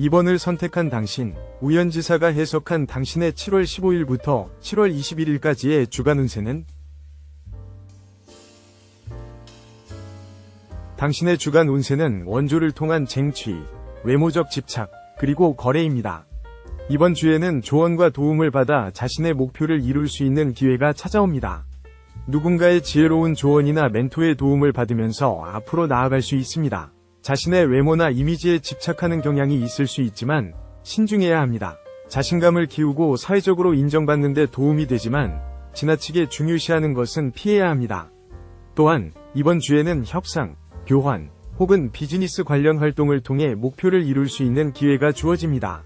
이번을 선택한 당신, 우연지사가 해석한 당신의 7월 15일부터 7월 21일까지의 주간 운세는 당신의 주간 운세는 원조를 통한 쟁취, 외모적 집착, 그리고 거래입니다. 이번 주에는 조언과 도움을 받아 자신의 목표를 이룰 수 있는 기회가 찾아옵니다. 누군가의 지혜로운 조언이나 멘토의 도움을 받으면서 앞으로 나아갈 수 있습니다. 자신의 외모나 이미지에 집착하는 경향이 있을 수 있지만 신중해야 합니다. 자신감을 키우고 사회적으로 인정받는 데 도움이 되지만 지나치게 중요시하는 것은 피해야 합니다. 또한 이번 주에는 협상, 교환, 혹은 비즈니스 관련 활동을 통해 목표를 이룰 수 있는 기회가 주어집니다.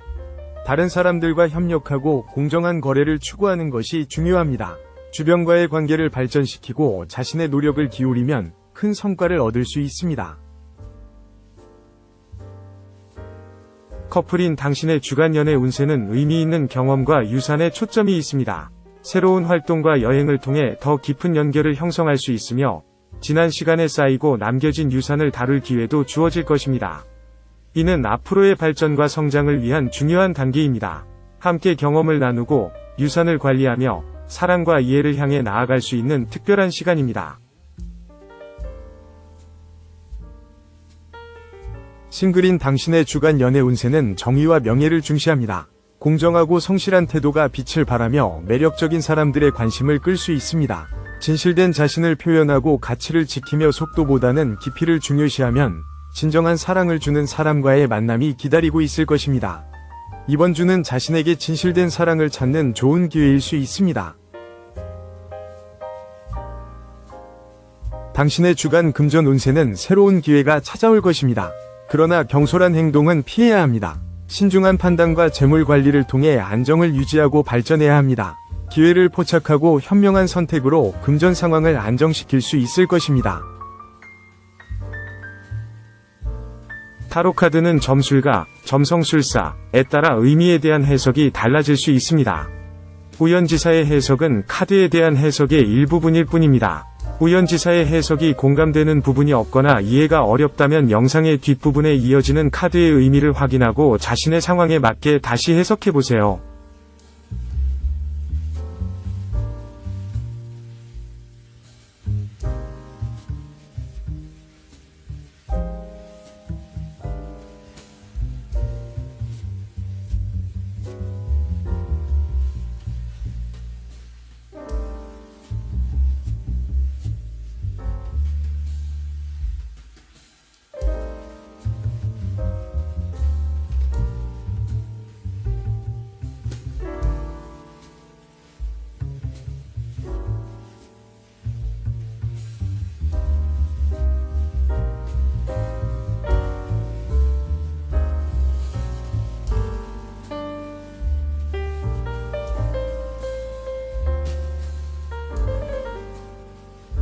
다른 사람들과 협력하고 공정한 거래를 추구하는 것이 중요합니다. 주변과의 관계를 발전시키고 자신의 노력을 기울이면 큰 성과를 얻을 수 있습니다. 커플인 당신의 주간 연애 운세는 의미 있는 경험과 유산에 초점이 있습니다. 새로운 활동과 여행을 통해 더 깊은 연결을 형성할 수 있으며 지난 시간에 쌓이고 남겨진 유산을 다룰 기회도 주어질 것입니다. 이는 앞으로의 발전과 성장을 위한 중요한 단계입니다. 함께 경험을 나누고 유산을 관리하며 사랑과 이해를 향해 나아갈 수 있는 특별한 시간입니다. 싱글인 당신의 주간 연애 운세는 정의와 명예를 중시합니다. 공정하고 성실한 태도가 빛을 발하며 매력적인 사람들의 관심을 끌 수 있습니다. 진실된 자신을 표현하고 가치를 지키며 속도보다는 깊이를 중요시하면 진정한 사랑을 주는 사람과의 만남이 기다리고 있을 것입니다. 이번 주는 자신에게 진실된 사랑을 찾는 좋은 기회일 수 있습니다. 당신의 주간 금전 운세는 새로운 기회가 찾아올 것입니다. 그러나 경솔한 행동은 피해야 합니다. 신중한 판단과 재물 관리를 통해 안정을 유지하고 발전해야 합니다. 기회를 포착하고 현명한 선택으로 금전 상황을 안정시킬 수 있을 것입니다. 타로카드는 점술가, 점성술사에 따라 의미에 대한 해석이 달라질 수 있습니다. 우연지사의 해석은 카드에 대한 해석의 일부분일 뿐입니다. 우연지사의 해석이 공감되는 부분이 없거나 이해가 어렵다면 영상의 뒷부분에 이어지는 카드의 의미를 확인하고 자신의 상황에 맞게 다시 해석해보세요.